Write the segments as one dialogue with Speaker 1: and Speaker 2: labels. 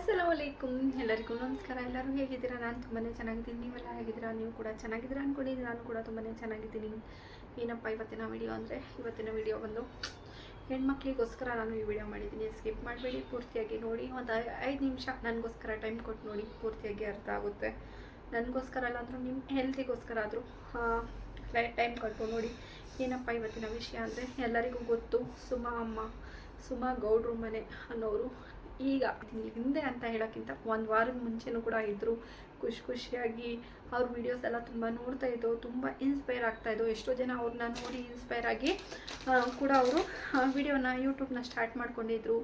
Speaker 1: ಅಸ್ಸಲಾಮಲೈಕುಮ್ ಎಲ್ಲರಿಗೂ ನಮಸ್ಕಾರ. ಎಲ್ಲರೂ ಹೇಗಿದ್ದೀರಾ? ನಾನು ತುಂಬಾ ಚೆನ್ನಾಗಿದ್ದೀನಿ. ನೀವೆಲ್ಲ ಹೇಗಿದ್ದೀರಾ? ನೀವು ಕೂಡ ಚೆನ್ನಾಗಿದ್ದೀರಾ ಅಂದ್ಕೊಂಡಿದ್ದೀನಿ ನಾನು ಕೂಡ ತುಂಬಾ ಚೆನ್ನಾಗಿದ್ದೀನಿ. ಏನಪ್ಪ ಇವತ್ತಿನ ವಿಡಿಯೋ ಅಂದರೆ? ಇವತ್ತಿನ ವಿಡಿಯೋ ಬಂದು ಹೆಣ್ಮಕ್ಳಿಗೋಸ್ಕರ ನಾನು ಈ ವಿಡಿಯೋ ಮಾಡಿದ್ದೀನಿ. ಸ್ಕಿಪ್ ಮಾಡಬೇಡಿ. ಪೂರ್ತಿಯಾಗಿ ನೋಡಿ. ಒಂದು ಐದು ನಿಮಿಷ. ನನಗೋಸ್ಕರ ಟೈಮ್ ಕೊಟ್ಟು ನೋಡಿ. ಪೂರ್ತಿಯಾಗಿ ಅರ್ಥ ಆಗುತ್ತೆ. ನನಗೋಸ್ಕರ ಅಲ್ಲ ಅಂದರೂ ನಿಮ್ಮ ಹೆಲ್ತಿಗೋಸ್ಕರ ಆದರೂ ಟೈಮ್ ಕೊಟ್ಟು ನೋಡಿ. ಏನಪ್ಪ ಇವತ್ತಿನ ವಿಷಯ ಅಂದರೆ? ಎಲ್ಲರಿಗೂ ಗೊತ್ತು. ಸುಮಾ ಅಮ್ಮ, ಸುಮಾ ಗೌಡ್ರು ಮನೆ ಅನ್ನೋರು ಈಗ ಹಿಂದೆ ಅಂತ ಹೇಳೋಕ್ಕಿಂತ ಒಂದು ವಾರದ ಮುಂಚೆನೂ ಕೂಡ ಇದ್ದರು ಖುಷಿ ಖುಷಿಯಾಗಿ ಅವ್ರ ವೀಡಿಯೋಸ್ ಎಲ್ಲ ತುಂಬ ನೋಡ್ತಾ ಇದ್ದೋ, ತುಂಬ ಇನ್ಸ್ಪೈರ್ ಆಗ್ತಾ ಇದ್ದೋ, ಎಷ್ಟೋ ಜನ ಅವ್ರನ್ನ ನೋಡಿ ಇನ್ಸ್ಪೈರ್ ಆಗಿ ಕೂಡ ಅವರು ವಿಡಿಯೋನ ಯೂಟ್ಯೂಬ್ನ ಸ್ಟಾರ್ಟ್ ಮಾಡ್ಕೊಂಡಿದ್ರು,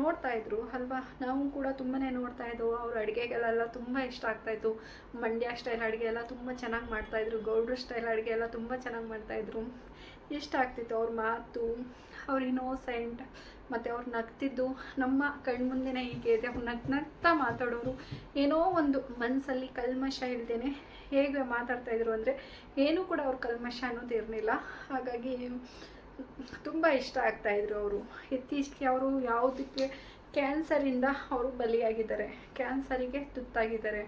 Speaker 1: ನೋಡ್ತಾ ಇದ್ರು, ಅಲ್ವಾ? ನಾವು ಕೂಡ ತುಂಬಾ ನೋಡ್ತಾ ಇದ್ದೋ, ಅವ್ರ ಅಡುಗೆಗಳೆಲ್ಲ ತುಂಬ ಇಷ್ಟ ಆಗ್ತಾಯಿತ್ತು ಮಂಡ್ಯ ಸ್ಟೈಲ್ ಅಡುಗೆ ಎಲ್ಲ ತುಂಬ ಚೆನ್ನಾಗಿ ಮಾಡ್ತಾಯಿದ್ರು ಗೌಡ್ರ ಸ್ಟೈಲ್ ಅಡುಗೆ ಎಲ್ಲ ತುಂಬ ಚೆನ್ನಾಗಿ ಮಾಡ್ತಾಯಿದ್ರು ಇಷ್ಟ ಆಗ್ತಿತ್ತು ಅವ್ರ ಮಾತು, ಅವ್ರ ಇನ್ನೋಸೆಂಟ್ ಮತ್ತು ಅವ್ರು ನಗ್ತಿದ್ದು, ನಮ್ಮ ಕಣ್ಮುಂದೆನೇ ಹೀಗೆ ಇದೆ, ಅವ್ರು ನಗ್ ನಗ್ತಾ ಮಾತಾಡೋರು, ಏನೋ ಒಂದು ಮನಸ್ಸಲ್ಲಿ ಕಲ್ಮಶ ಇಲ್ಲದೇನೆ ಹೇಗೆ ಮಾತಾಡ್ತಾ ಇದ್ರು ಅಂದರೆ ಏನೂ ಕೂಡ ಅವ್ರ ಕಲ್ಮಶ ಅನ್ನೋದು ಇರಲಿಲ್ಲ. ಹಾಗಾಗಿ ತುಂಬ ಇಷ್ಟ ಆಗ್ತಾಯಿದ್ರು ಅವರು. ಇತ್ತೀಚೆಗೆ ಅವರು ಯಾವುದಕ್ಕೆ ಕ್ಯಾನ್ಸರಿಂದ ಅವರು ಬಲಿಯಾಗಿದ್ದಾರೆ. ಕ್ಯಾನ್ಸರಿಗೆ ತುತ್ತಾಗಿದ್ದಾರೆ.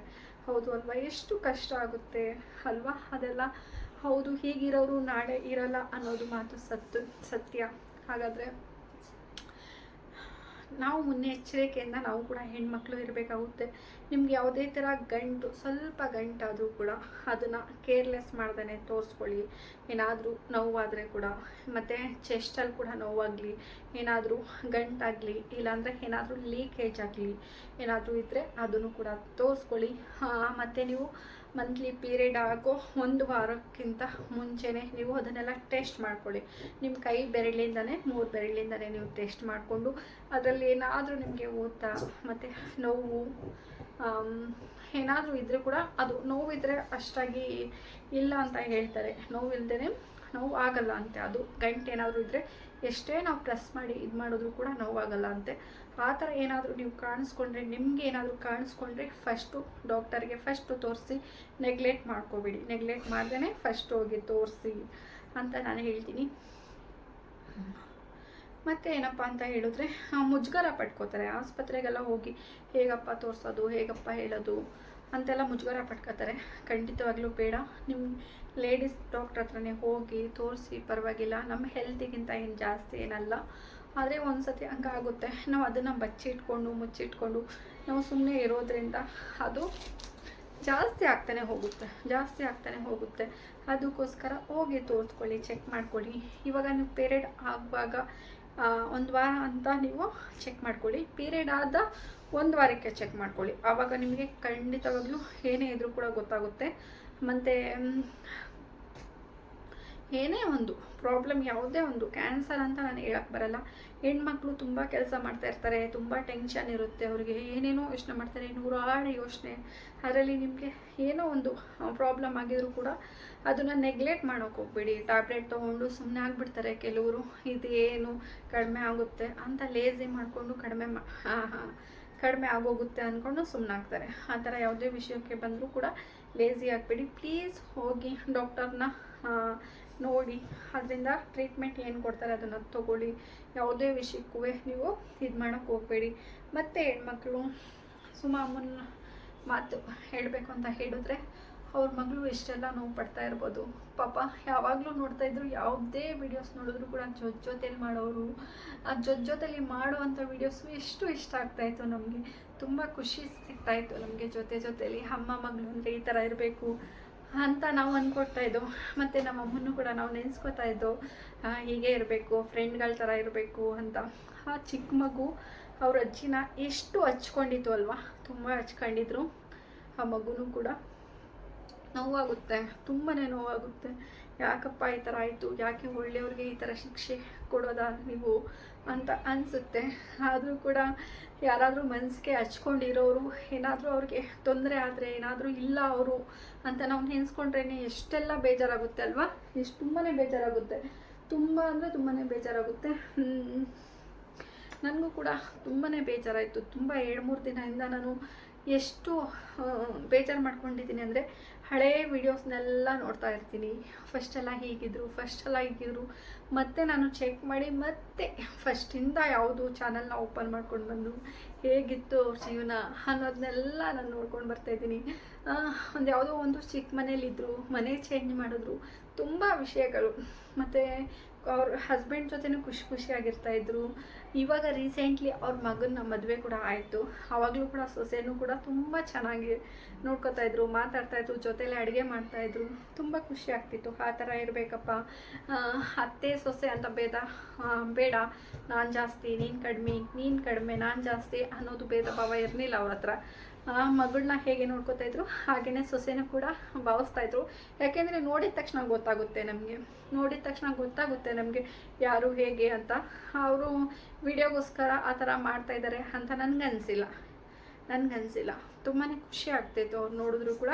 Speaker 1: ಹೌದು ಅಲ್ವಾ? ಎಷ್ಟು ಕಷ್ಟ ಆಗುತ್ತೆ ಅಲ್ವಾ? ಅದೆಲ್ಲ ಹೌದು, ಹೀಗಿರೋರು ನಾಳೆ ಇರಲ್ಲ ಅನ್ನೋದು ಮಾತು ಸತ್ತು ಸತ್ಯ. ಹಾಗಾದರೆ ನಾವು ಮುನ್ನೆಚ್ಚರಿಕೆಯಿಂದ ನಾವು ಕೂಡ ಹೆಣ್ಮಕ್ಳು ಇರಬೇಕಾಗುತ್ತೆ. ನಿಮ್ಗೆ ಯಾವುದೇ ಥರ ಗಂಟು, ಸ್ವಲ್ಪ ಗಂಟಾದರೂ ಕೂಡ ಅದನ್ನು ಕೇರ್ಲೆಸ್ ಮಾಡ್ದೇ ತೋರಿಸ್ಕೊಳ್ಳಿ. ಏನಾದರೂ ನೋವಾದರೆ ಕೂಡ, ಮತ್ತು ಚೆಸ್ಟಲ್ಲಿ ಕೂಡ ನೋವಾಗಲಿ, ಏನಾದರೂ ಗಂಟಾಗಲಿ, ಇಲ್ಲಾಂದರೆ ಏನಾದರೂ ಲೀಕೇಜ್ ಆಗಲಿ, ಏನಾದರೂ ಇದ್ದರೆ ಅದನ್ನು ಕೂಡ ತೋರಿಸ್ಕೊಳ್ಳಿ. ಮತ್ತು ನೀವು ಮಂತ್ಲಿ ಪೀರಿಯಡ್ ಆಗೋ ಒಂದು ವಾರಕ್ಕಿಂತ ಮುಂಚೆನೇ ನೀವು ಅದನ್ನೆಲ್ಲ ಟೆಸ್ಟ್ ಮಾಡ್ಕೊಳ್ಳಿ. ನಿಮ್ಮ ಕೈ ಬೆರಳಿಂದನೇ, ಮೂರು ಬೆರಳಿಂದನೇ ನೀವು ಟೆಸ್ಟ್ ಮಾಡಿಕೊಂಡು ಅದರಲ್ಲಿ ಏನಾದರೂ ನಿಮಗೆ ಊತ ಮತ್ತು ನೋವು ಏನಾದರೂ ಇದ್ದರೂ ಕೂಡ ಅದು ನೋವಿದ್ರೆ ಅಷ್ಟಾಗಿ ಇಲ್ಲ ಅಂತ ಹೇಳ್ತಾರೆ. ನೋವಿಲ್ದೇ ನೋವು ಆಗಲ್ಲ ಅಂತೆ. ಅದು ಗಂಟೆ ಏನಾದರೂ ಇದ್ದರೆ ಎಷ್ಟೇ ನಾವು ಪ್ರೆಸ್ ಮಾಡಿ ಇದು ಮಾಡಿದ್ರು ಕೂಡ ನೋವಾಗಲ್ಲ ಅಂತೆ. ಆ ಥರ ಏನಾದರೂ ನೀವು ಕಾಣಿಸ್ಕೊಂಡ್ರೆ, ನಿಮಗೆ ಏನಾದರೂ ಕಾಣಿಸ್ಕೊಂಡ್ರೆ ಫಸ್ಟು ಡಾಕ್ಟರ್ಗೆ ಫಸ್ಟು ತೋರಿಸಿ ನೆಗ್ಲೆಕ್ಟ್ ಮಾಡ್ಕೋಬೇಡಿ. ನೆಗ್ಲೆಕ್ಟ್ ಮಾಡ್ದೇ ಫಸ್ಟ್ ಹೋಗಿ ತೋರಿಸಿ ಅಂತ ನಾನು ಹೇಳ್ತೀನಿ. ಮತ್ತು ಏನಪ್ಪ ಅಂತ ಹೇಳಿದ್ರೆ ಮುಜುಗರ ಪಟ್ಕೋತಾರೆ ಆಸ್ಪತ್ರೆಗೆಲ್ಲ ಹೋಗಿ, ಹೇಗಪ್ಪ ತೋರಿಸೋದು, ಹೇಗಪ್ಪ ಹೇಳೋದು ಅಂತೆಲ್ಲ ಮುಜುಗರ ಪಟ್ಕೋತಾರೆ. ಖಂಡಿತವಾಗ್ಲೂ ಬೇಡ. ನಿಮ್ಮ ಲೇಡೀಸ್ ಡಾಕ್ಟ್ರ್ ಹತ್ರನೇ ಹೋಗಿ ತೋರಿಸಿ ಪರವಾಗಿಲ್ಲ. ನಮ್ಮ ಹೆಲ್ತಿಗಿಂತ ಏನು ಜಾಸ್ತಿ ಏನಲ್ಲ. ಆದರೆ ಒಂದು ಸತಿ ಹಂಗಾಗುತ್ತೆ ನಾವು ಅದನ್ನು ಬಚ್ಚಿಟ್ಕೊಂಡು, ಮುಚ್ಚಿಟ್ಕೊಂಡು, ನಾವು ಸುಮ್ಮನೆ ಇರೋದ್ರಿಂದ ಅದು ಜಾಸ್ತಿ ಆಗ್ತಾನೆ ಹೋಗುತ್ತೆ. ಜಾಸ್ತಿ ಆಗ್ತಾನೆ ಹೋಗುತ್ತೆ. ಅದಕ್ಕೋಸ್ಕರ ಹೋಗಿ ತೋರಿಸ್ಕೊಳ್ಳಿ ಚೆಕ್ ಮಾಡ್ಕೊಳ್ಳಿ. ಇವಾಗ ನೀವು ಪೀರಿಯಡ್ ಆಗುವಾಗ ಒಂದು ವಾರ ಅಂತ ನೀವು ಚೆಕ್ ಮಾಡ್ಕೊಳ್ಳಿ. ಪೀರಿಯಡ್ ಆದ ಒಂದು ವಾರಕ್ಕೆ ಚೆಕ್ ಮಾಡ್ಕೊಳ್ಳಿ. ಆವಾಗ ನಿಮಗೆ ಖಂಡಿತವಾಗ್ಲೂ ಏನೇ ಇದ್ರೂ ಕೂಡ ಗೊತ್ತಾಗುತ್ತೆ. ಮತ್ತು ಏನೇ ಒಂದು ಪ್ರಾಬ್ಲಮ್ ಯಾವುದೇ ಒಂದು ಕ್ಯಾನ್ಸರ್ ಅಂತ ನಾನು ಹೇಳಕ್ಕೆ ಬರಲ್ಲ. ಹೆಣ್ಮಕ್ಳು ತುಂಬ ಕೆಲಸ ಮಾಡ್ತಾ ಇರ್ತಾರೆ, ತುಂಬ ಟೆನ್ಷನ್ ಇರುತ್ತೆ ಅವ್ರಿಗೆ. ಏನೇನೋ ಯೋಚನೆ ಮಾಡ್ತಾರೆ, ನೂರಾರು ಯೋಚನೆ. ಅದರಲ್ಲಿ ನಿಮಗೆ ಏನೋ ಒಂದು ಪ್ರಾಬ್ಲಮ್ ಆಗಿದ್ರು ಕೂಡ ಅದನ್ನು ನೆಗ್ಲೆಕ್ಟ್ ಮಾಡೋಕೆ ಹೋಗ್ಬೇಡಿ. ಟ್ಯಾಬ್ಲೆಟ್ ತೊಗೊಂಡು ಸುಮ್ಮನೆ ಆಗಿಬಿಡ್ತಾರೆ ಕೆಲವರು. ಇದೇನು ಕಡಿಮೆ ಆಗುತ್ತೆ ಅಂತ ಲೇಸಿ ಮಾಡಿಕೊಂಡು ಕಡಿಮೆ ಮಾ ಕಡಿಮೆ ಆಗೋಗುತ್ತೆ ಅಂದ್ಕೊಂಡು ಸುಮ್ಮನಾಗ್ತಾರೆ ಆ ಥರ ಯಾವುದೇ ವಿಷಯಕ್ಕೆ ಬಂದರೂ ಕೂಡ ಲೇಸಿ ಆಗಬೇಡಿ. ಪ್ಲೀಸ್ ಹೋಗಿ ಡಾಕ್ಟರ್ನ ನೋಡಿ, ಅದರಿಂದ ಟ್ರೀಟ್ಮೆಂಟ್ ಏನು ಕೊಡ್ತಾರೆ ಅದನ್ನು ತಗೊಳ್ಳಿ. ಯಾವುದೇ ವಿಷಯಕ್ಕೂ ನೀವು ಇದು ಮಾಡೋಕ್ಕೆ ಹೋಗಬೇಡಿ. ಮತ್ತು ಹೆಣ್ಮಕ್ಳು ಸುಮಾರು ಮುನ್ನ ಮಾತು ಹೇಳಬೇಕು ಅಂತ ಹೇಳಿದ್ರೆ, ಅವ್ರ ಮಗಳು ಇಷ್ಟೆಲ್ಲ ನೋವು ಪಡ್ತಾ ಇರ್ಬೋದು. ಪಾಪ, ಯಾವಾಗಲೂ ನೋಡ್ತಾ ಇದ್ರು ಯಾವುದೇ ವಿಡಿಯೋಸ್ ನೋಡಿದ್ರು ಕೂಡ ಜೊತೆ ಜೊತೆಲಿ ಮಾಡೋರು, ಆ ಜೊತೆ ಜೊತೆಯಲ್ಲಿ ಮಾಡುವಂಥ ವೀಡಿಯೋಸು ಎಷ್ಟು ಇಷ್ಟ ಆಗ್ತಾಯಿತ್ತು ನಮಗೆ. ತುಂಬ ಖುಷಿ ಸಿಗ್ತಾಯಿತ್ತು ನಮಗೆ ಜೊತೆ ಜೊತೆಲಿ. ಅಮ್ಮ ಮಗಳು ಅಂದರೆ ಈ ಥರ ಇರಬೇಕು. ಅಂತ ನಾವು ಅಂದ್ಕೊಡ್ತಾ ಇದ್ದೋ, ಮತ್ತು ನಮ್ಮ ಅಮ್ಮನೂ ಕೂಡ ನಾವು ನೆನೆಸ್ಕೊತಾ ಇದ್ದೋ ಹೀಗೆ ಇರಬೇಕು ಫ್ರೆಂಡ್ಗಳ ಥರ ಇರಬೇಕು ಅಂತ. ಆ ಚಿಕ್ಕ ಮಗು, ಅವ್ರ ಅಜ್ಜಿನ ಎಷ್ಟು ಹಚ್ಕೊಂಡಿತ್ತು ಅಲ್ವಾ? ತುಂಬ ಹಚ್ಕೊಂಡಿದ್ರು. ಆ ಮಗುನೂ ಕೂಡ ನೋವಾಗುತ್ತೆ ತುಂಬಾ ನೋವಾಗುತ್ತೆ. ಯಾಕಪ್ಪ ಈ ಥರ ಆಯಿತು? ಯಾಕೆ ಒಳ್ಳೆಯವ್ರಿಗೆ ಈ ಥರ ಶಿಕ್ಷೆ ಕೊಡೋದಾ ನೀವು? ಅಂತ ಅನಿಸುತ್ತೆ. ಆದರೂ ಕೂಡ ಯಾರಾದರೂ ಮನಸ್ಸಿಗೆ ಹಚ್ಕೊಂಡಿರೋರು, ಏನಾದರೂ ಅವ್ರಿಗೆ ತೊಂದರೆ ಆದರೆ ಏನಾದರೂ ಇಲ್ಲ ಅವರು ಅಂತ ನಾವು ನೆನೆಸ್ಕೊಂಡ್ರೇ ಎಷ್ಟೆಲ್ಲ ಬೇಜಾರಾಗುತ್ತೆ ಅಲ್ವಾ? ಎಷ್ಟು ತುಂಬಾ ಬೇಜಾರಾಗುತ್ತೆ. ತುಂಬ ಅಂದರೆ ತುಂಬಾ ಬೇಜಾರಾಗುತ್ತೆ. ನನಗೂ ಕೂಡ ತುಂಬಾ ಬೇಜಾರಾಯಿತು. ತುಂಬ ಎರಡು ಮೂರು ದಿನದಿಂದ ನಾನು ಎಷ್ಟು ಬೇಜಾರು ಮಾಡ್ಕೊಂಡಿದ್ದೀನಿ ಅಂದರೆ ಹಳೇ ವೀಡಿಯೋಸ್ನೆಲ್ಲ ನೋಡ್ತಾ ಇರ್ತೀನಿ. ಫಸ್ಟೆಲ್ಲ ಹೀಗಿದ್ರು ಫಸ್ಟೆಲ್ಲ ಹೀಗಿದ್ರು. ಮತ್ತೆ ನಾನು ಚೆಕ್ ಮಾಡಿ ಮತ್ತೆ ಫಸ್ಟಿಂದ ಯಾವುದು ಚಾನಲ್ನ ಓಪನ್ ಮಾಡ್ಕೊಂಡು ಬಂದು ಹೇಗಿತ್ತು ಅವ್ರ ಜೀವನ ಅನ್ನೋದನ್ನೆಲ್ಲ ನಾನು ನೋಡ್ಕೊಂಡು ಬರ್ತಾಯಿದ್ದೀನಿ ಒಂದು ಯಾವುದೋ ಒಂದು ಚಿಕ್ಕ ಮನೇಲಿದ್ದರು ಮನೆ ಚೇಂಜ್ ಮಾಡಿದ್ರು, ತುಂಬ ವಿಷಯಗಳು. ಮತ್ತು ಅವ್ರ ಹಸ್ಬೆಂಡ್ ಜೊತೆನೂ ಖುಷಿ ಖುಷಿಯಾಗಿರ್ತಾ ಇದ್ರು. ಇವಾಗ ರೀಸೆಂಟ್ಲಿ ಅವ್ರ ಮಗನ ಮದುವೆ ಕೂಡ ಆಯಿತು. ಆವಾಗಲೂ ಕೂಡ ಸೊಸೆನೂ ಕೂಡ ತುಂಬ ಚೆನ್ನಾಗಿ ನೋಡ್ಕೋತಾ ಇದ್ರು, ಮಾತಾಡ್ತಾ ಇದ್ರು, ಜೊತೆಲೆ ಅಡುಗೆ ಮಾಡ್ತಾಯಿದ್ರು ತುಂಬ ಖುಷಿ ಆಗ್ತಿತ್ತು. ಆ ಥರ ಇರಬೇಕಪ್ಪ. ಅತ್ತೆ ಸೊಸೆ ಅಂತ ಭೇದ ಬೇಡ. ನಾನು ಜಾಸ್ತಿ, ನೀನು ಕಡಿಮೆ ನೀನು ಕಡಿಮೆ, ನಾನು ಜಾಸ್ತಿ ಅನ್ನೋದು ಭೇದ ಭಾವ ಇರಲಿಲ್ಲ ಅವ್ರ ಹತ್ರ. ಮಗಳನ್ನ ಹೇಗೆ ನೋಡ್ಕೋತಾ ಇದ್ರು ಹಾಗೆಯೇ ಸೊಸೆನ ಕೂಡ ಭಾವಿಸ್ತಾ ಇದ್ರು. ಯಾಕೆಂದರೆ ನೋಡಿದ ತಕ್ಷಣ ಗೊತ್ತಾಗುತ್ತೆ ನಮಗೆ. ನೋಡಿದ ತಕ್ಷಣ ಗೊತ್ತಾಗುತ್ತೆ ನಮಗೆ ಯಾರು ಹೇಗೆ ಅಂತ. ಅವರು ವಿಡಿಯೋಗೋಸ್ಕರ ಆ ಥರ ಮಾಡ್ತಾ ಇದ್ದಾರೆ ಅಂತ ನನಗನ್ಸಿಲ್ಲ. ನನಗನ್ಸಿಲ್ಲ. ತುಂಬಾ ಖುಷಿ ಆಗ್ತಾಯಿತ್ತು ಅವ್ರು ನೋಡಿದ್ರು ಕೂಡ.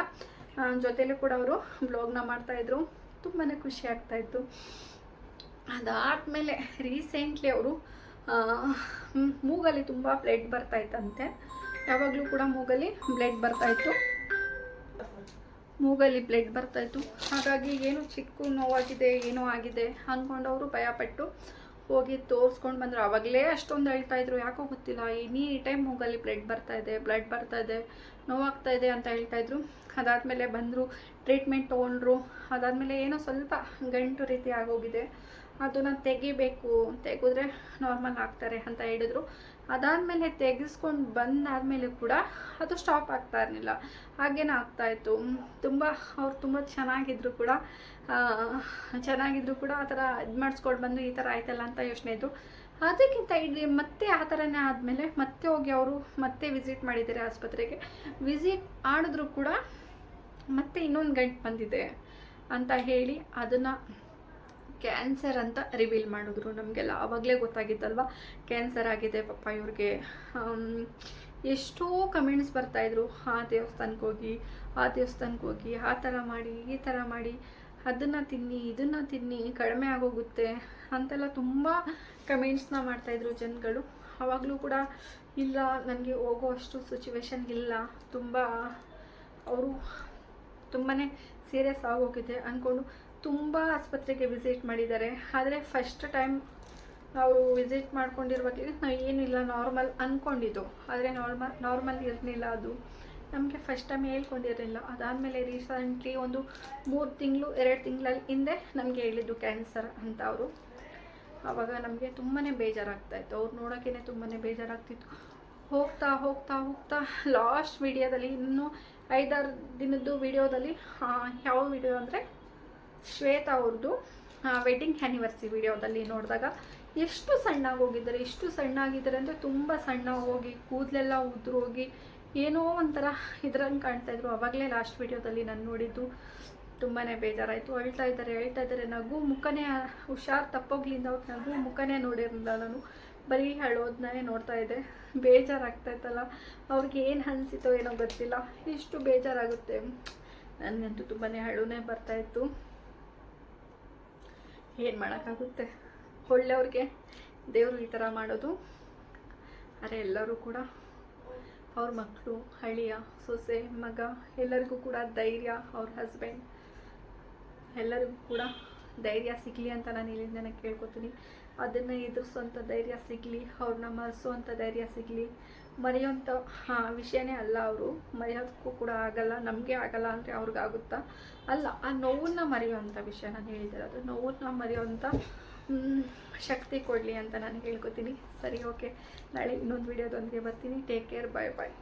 Speaker 1: ಆ, ಜೊತೆಲೂ ಕೂಡ ಅವರು ಬ್ಲಾಗ್ನ ಮಾಡ್ತಾಯಿದ್ರು ತುಂಬಾ ಖುಷಿ ಆಗ್ತಾಯಿತ್ತು ಅದಾದಮೇಲೆ ರೀಸೆಂಟ್ಲಿ ಅವರು ಮೂಗಲ್ಲಿ ತುಂಬ ಬ್ಲಡ್ ಬರ್ತಾಯಿತ್ತಂತೆ ಯಾವಾಗಲೂ ಕೂಡ ಮೂಗಲ್ಲಿ ಬ್ಲಡ್ ಬರ್ತಾಯಿತ್ತು ಮೂಗಲ್ಲಿ ಬ್ಲಡ್ ಬರ್ತಾಯಿತ್ತು ಹಾಗಾಗಿ ಏನು ಚಿಕ್ಕ ನೋವಾಗಿದೆ, ಏನೋ ಆಗಿದೆ ಅಂದ್ಕೊಂಡು ಅವರು ಭಯಪಟ್ಟು ಹೋಗಿ ತೋರಿಸ್ಕೊಂಡು ಬಂದರು. ಆವಾಗಲೇ ಅಷ್ಟೊಂದು ಹೇಳ್ತಾ ಇದ್ರು, ಯಾಕೋ ಗೊತ್ತಿಲ್ಲ, ಎನಿ ಟೈಮ್ ಮೂಗಲ್ಲಿ ಬ್ಲಡ್ ಬರ್ತಾಯಿದೆ ಬ್ಲಡ್ ಬರ್ತಾ ಇದೆ, ನೋವಾಗ್ತಾ ಇದೆ ಅಂತ ಹೇಳ್ತಾಯಿದ್ರು ಅದಾದಮೇಲೆ ಬಂದರು ಟ್ರೀಟ್ಮೆಂಟ್ ತೊಗೊಂಡ್ರು. ಅದಾದಮೇಲೆ ಏನೋ ಸ್ವಲ್ಪ ಗಂಟು ರೀತಿ ಆಗೋಗಿದೆ. ಅದನ್ನು ತೆಗಿಬೇಕು, ತೆಗೆದ್ರೆ ನಾರ್ಮಲ್ ಆಗ್ತಾರೆ ಅಂತ ಹೇಳಿದ್ರು. ಅದಾದಮೇಲೆ ತೆಗೆಸ್ಕೊಂಡು ಬಂದಾದಮೇಲೆ ಕೂಡ ಅದು ಸ್ಟಾಪ್ ಆಗ್ತಾ ಇರಲಿಲ್ಲ. ಹಾಗೇನೆ ಆಗ್ತಾಯಿತ್ತು ತುಂಬ ಅವ್ರು ತುಂಬ ಚೆನ್ನಾಗಿದ್ರು ಕೂಡ. ಚೆನ್ನಾಗಿದ್ರು ಕೂಡ ಆ ಥರ ಇದು ಮಾಡಿಸ್ಕೊಂಡು ಬಂದು ಈ ಥರ ಆಯ್ತಲ್ಲ ಅಂತ ಯೋಚನೆ ಇದ್ದು ಅದಕ್ಕಿಂತ ಇಲ್ಲಿ ಮತ್ತೆ ಆ ಥರನೇ ಆದಮೇಲೆ ಮತ್ತೆ ಹೋಗಿ ಅವರು ಮತ್ತೆ ವಿಸಿಟ್ ಮಾಡಿದ್ದಾರೆ ಆಸ್ಪತ್ರೆಗೆ. ವಿಸಿಟ್ ಮಾಡಿದ್ರು ಕೂಡ ಮತ್ತೆ ಇನ್ನೊಂದು ಗಂಟು ಬಂದಿದೆ ಅಂತ ಹೇಳಿ ಅದನ್ನು ಕ್ಯಾನ್ಸರ್ ಅಂತ ರಿವೀಲ್ ಮಾಡಿದ್ರು. ನಮಗೆಲ್ಲ ಆವಾಗಲೇ ಗೊತ್ತಾಗಿತ್ತಲ್ವ? ಕ್ಯಾನ್ಸರ್ ಆಗಿದೆ ಪಪ್ಪ ಇವ್ರಿಗೆ. ಎಷ್ಟೋ ಕಮೆಂಟ್ಸ್ ಬರ್ತಾಯಿದ್ರು ಆ ದೇವಸ್ಥಾನಕ್ಕೆ ಹೋಗಿ, ಆ ದೇವಸ್ಥಾನಕ್ಕೆ ಹೋಗಿ, ಆ ಥರ ಮಾಡಿ, ಈ ಥರ ಮಾಡಿ, ಅದನ್ನು ತಿನ್ನಿ, ಇದನ್ನು ತಿನ್ನಿ, ಕಡಿಮೆ ಆಗೋಗುತ್ತೆ ಅಂತೆಲ್ಲ ತುಂಬ ಕಮೆಂಟ್ಸ್ನ ಮಾಡ್ತಾಯಿದ್ರು ಜನಗಳು. ಆವಾಗಲೂ ಕೂಡ ಇಲ್ಲ, ನನಗೆ ಹೋಗೋ ಅಷ್ಟು ಸಿಚುವೇಶನ್ ಇಲ್ಲ. ತುಂಬ, ಅವರು ತುಂಬಾ ಸೀರಿಯಸ್ ಆಗೋಗಿದೆ ಅಂದ್ಕೊಂಡು ತುಂಬ ಆಸ್ಪತ್ರೆಗೆ ವಿಸಿಟ್ ಮಾಡಿದ್ದಾರೆ. ಆದರೆ ಫಸ್ಟ್ ಟೈಮ್ ಅವರು ವಿಸಿಟ್ ಮಾಡ್ಕೊಂಡಿರ್ಬೇಕಿದ್ರೆ ನಾವು ಏನಿಲ್ಲ ನಾರ್ಮಲ್ ಅಂದ್ಕೊಂಡಿದ್ದು ಆದರೆ ನಾರ್ಮಲ್ ನಾರ್ಮಲ್ ಇರಲಿಲ್ಲ ಅದು. ನಮಗೆ ಫಸ್ಟ್ ಟೈಮ್ ಹೇಳ್ಕೊಂಡಿರಲಿಲ್ಲ. ಅದಾದಮೇಲೆ ರೀಸೆಂಟ್ಲಿ ಒಂದು ಮೂರು ತಿಂಗಳು, ಎರಡು ತಿಂಗಳಲ್ಲಿ ಹಿಂದೆ ನಮಗೆ ಹೇಳಿದ್ದು ಕ್ಯಾನ್ಸರ್ ಅಂತ ಅವರು. ಆವಾಗ ನಮಗೆ ತುಂಬಾ ಬೇಜಾರಾಗ್ತಾಯಿತ್ತು ಅವ್ರು ನೋಡೋಕ್ಕೇ ತುಂಬಾ ಬೇಜಾರಾಗ್ತಿತ್ತು. ಹೋಗ್ತಾ ಹೋಗ್ತಾ ಹೋಗ್ತಾ ಲಾಸ್ಟ್ ವಿಡಿಯೋದಲ್ಲಿ ಇನ್ನೂ ಐದಾರು ದಿನದ್ದು ವಿಡಿಯೋದಲ್ಲಿ ಯಾವ ವಿಡಿಯೋ ಅಂದರೆ ಶ್ವೇತಾ ಅವ್ರದ್ದು ವೆಡ್ಡಿಂಗ್ ಆ್ಯನಿವರ್ಸರಿ ವಿಡಿಯೋದಲ್ಲಿ ನೋಡಿದಾಗ ಎಷ್ಟು ಸಣ್ಣಾಗಿ ಹೋಗಿದ್ದಾರೆ, ಎಷ್ಟು ಸಣ್ಣಾಗಿದ್ದಾರೆ ಅಂದರೆ ತುಂಬ ಸಣ್ಣ ಹೋಗಿ, ಕೂದಲೆಲ್ಲ ಉದುರೋಗಿ, ಏನೋ ಒಂಥರ ಇದ್ರಂಗೆ ಕಾಣ್ತಾ ಇದ್ರು. ಅವಾಗಲೇ ಲಾಸ್ಟ್ ವಿಡಿಯೋದಲ್ಲಿ ನಾನು ನೋಡಿದ್ದು ತುಂಬಾ ಬೇಜಾರಾಯಿತು. ಅಳ್ತಾ ಇದ್ದಾರೆ, ಹೇಳ್ತಾ ಇದ್ದಾರೆ, ನಗು ಮುಖನೇ ಹುಷಾರು ತಪ್ಪೋಗ್ಲಿಂದ ಅವ್ರ ನಗು ಮುಖನೇ ನೋಡಿರಲಿಲ್ಲ ನಾನು. ಬರೀ ಹೇಳೋದನ್ನೇ ನೋಡ್ತಾ ಇದ್ದೆ ಬೇಜಾರಾಗ್ತಾಯಿತ್ತಲ್ಲ ಅವ್ರಿಗೆ ಏನು ಅನಿಸಿತೋ ಏನೋ ಗೊತ್ತಿಲ್ಲ. ಇಷ್ಟು ಬೇಜಾರಾಗುತ್ತೆ. ನನಗಂತೂ ತುಂಬಾ ಹಳುನೇ ಬರ್ತಾಯಿತ್ತು ಏನು ಮಾಡೋಕ್ಕಾಗುತ್ತೆ? ಒಳ್ಳೆಯವ್ರಿಗೆ ದೇವರು ಈ ಥರ ಮಾಡೋದು. ಆದರೆ ಎಲ್ಲರೂ ಕೂಡ ಅವ್ರ ಮಕ್ಕಳು ಹಳಿಯ ಸೊಸೆ, ಮಗ, ಎಲ್ಲರಿಗೂ ಕೂಡ ಧೈರ್ಯ, ಅವ್ರ ಹಸ್ಬೆಂಡ್ ಎಲ್ಲರಿಗೂ ಕೂಡ ಧೈರ್ಯ ಸಿಗಲಿ ಅಂತ ನಾನು ಇಲ್ಲಿಂದ ಕೇಳ್ಕೊತೀನಿ. ಅದನ್ನು ಎದುರಿಸುವಂಥ ಧೈರ್ಯ ಸಿಗಲಿ ಅವ್ರನ್ನ ಮರೆಸುವಂಥ ಧೈರ್ಯ ಸಿಗಲಿ. ಮರೆಯೋಂಥ ಹಾಂ, ವಿಷಯನೇ ಅಲ್ಲ ಅವರು. ಮರೆಯೋದಕ್ಕೂ ಕೂಡ ಆಗಲ್ಲ, ನಮಗೆ ಆಗಲ್ಲ ಅಂದರೆ ಅವ್ರಿಗಾಗುತ್ತಾ? ಅಲ್ಲ, ಆ ನೋವನ್ನ ಮರೆಯುವಂಥ ವಿಷಯ ನಾನು ಹೇಳ್ತಿರೋದು ನೋವನ್ನ ಮರೆಯುವಂಥ ಶಕ್ತಿ ಕೊಡಲಿ ಅಂತ ನಾನು ಹೇಳ್ಕೊತೀನಿ. ಸರಿ ಓಕೆ ನಾಳೆ ಇನ್ನೊಂದು ವಿಡಿಯೋದೊಂದಿಗೆ ಬರ್ತೀನಿ. ಟೇಕ್ ಕೇರ್ ಬಾಯ್ ಬಾಯ್